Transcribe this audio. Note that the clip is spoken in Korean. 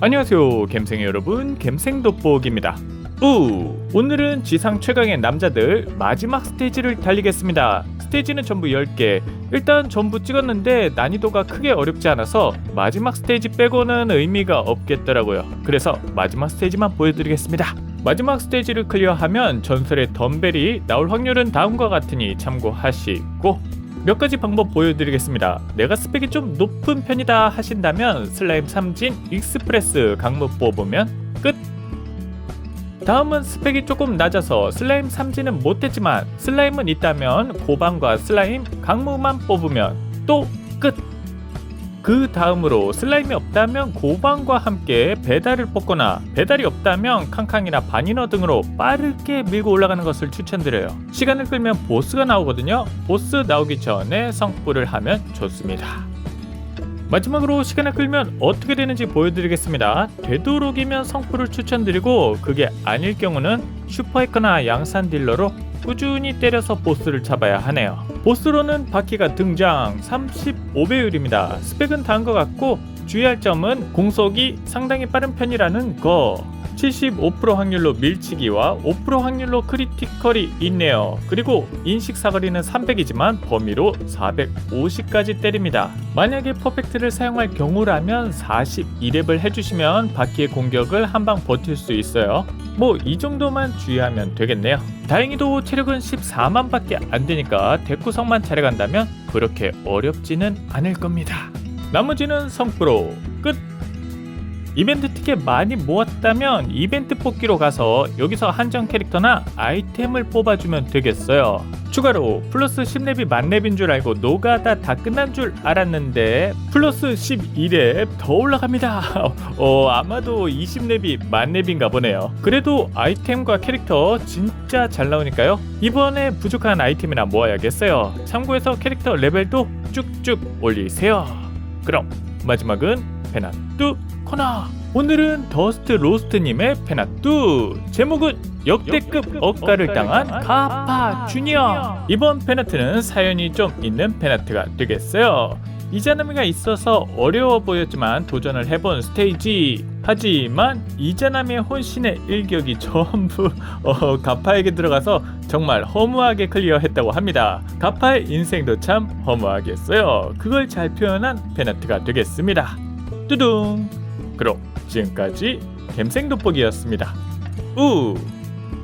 안녕하세요 갬생 여러분. 갬생 돋보기입니다. 우 오늘은 지상 최강의 남자들 마지막 스테이지를 달리겠습니다. 스테이지는 전부 10개. 일단 전부 찍었는데 난이도가 크게 어렵지 않아서 마지막 스테이지 빼고는 의미가 없겠더라고요. 그래서 마지막 스테이지만 보여드리겠습니다. 마지막 스테이지를 클리어하면 전설의 덤벨이 나올 확률은 다음과 같으니 참고하시고 몇 가지 방법 보여드리겠습니다. 내가 스펙이 좀 높은 편이다 하신다면 슬라임 3진 익스프레스 강무 뽑으면 끝! 다음은 스펙이 조금 낮아서 슬라임 3진은 못했지만 슬라임은 있다면 고방과 슬라임 강무만 뽑으면 또 끝! 그 다음으로 슬라임이 없다면 고방과 함께 배달을 뽑거나 배달이 없다면 캉캉이나 바니너 등으로 빠르게 밀고 올라가는 것을 추천드려요. 시간을 끌면 보스가 나오거든요. 보스 나오기 전에 성불을 하면 좋습니다. 마지막으로 시간을 끌면 어떻게 되는지 보여드리겠습니다. 되도록이면 성불을 추천드리고 그게 아닐 경우는 슈퍼해커나 양산 딜러로 꾸준히 때려서 보스를 잡아야 하네요. 보스로는 바퀴가 등장 35배율입니다. 스펙은 다음과 같고 주의할 점은 공속이 상당히 빠른 편이라는 거. 75% 확률로 밀치기와 5% 확률로 크리티컬이 있네요. 그리고 인식 사거리는 300이지만 범위로 450까지 때립니다. 만약에 퍼펙트를 사용할 경우라면 42렙을 해주시면 바퀴의 공격을 한방 버틸 수 있어요. 뭐 이 정도만 주의하면 되겠네요. 다행히도 체력은 14만 밖에 안 되니까 대구성만 잘해간다면 그렇게 어렵지는 않을 겁니다. 나머지는 성프로 끝. 이벤트 티켓 많이 모았다면 이벤트 뽑기로 가서 여기서 한정 캐릭터나 아이템을 뽑아주면 되겠어요. 추가로 플러스 10렙이 만렙인 줄 알고 노가다 다 끝난 줄 알았는데 플러스 11렙 더 올라갑니다. 어 아마도 20렙이 만렙인가 보네요. 그래도 아이템과 캐릭터 진짜 잘 나오니까요. 이번에 부족한 아이템이나 모아야겠어요. 참고해서 캐릭터 레벨도 쭉쭉 올리세요. 그럼 마지막은 페나뚜 코너. 오늘은 더스트 로스트님의 페나뚜 제목은 역대급 억가를 당한 가파 주니어. 이번 페나트는 사연이 좀 있는 페나트가 되겠어요. 이자나미가 있어서 어려워 보였지만 도전을 해본 스테이지. 하지만 이자나미의 혼신의 일격이 전부 어, 가파에게 들어가서 정말 허무하게 클리어했다고 합니다. 가파의 인생도 참 허무하겠어요. 그걸 잘 표현한 페나트가 되겠습니다 뚜둥. 그럼 지금까지 갬생 돋보기였습니다. 우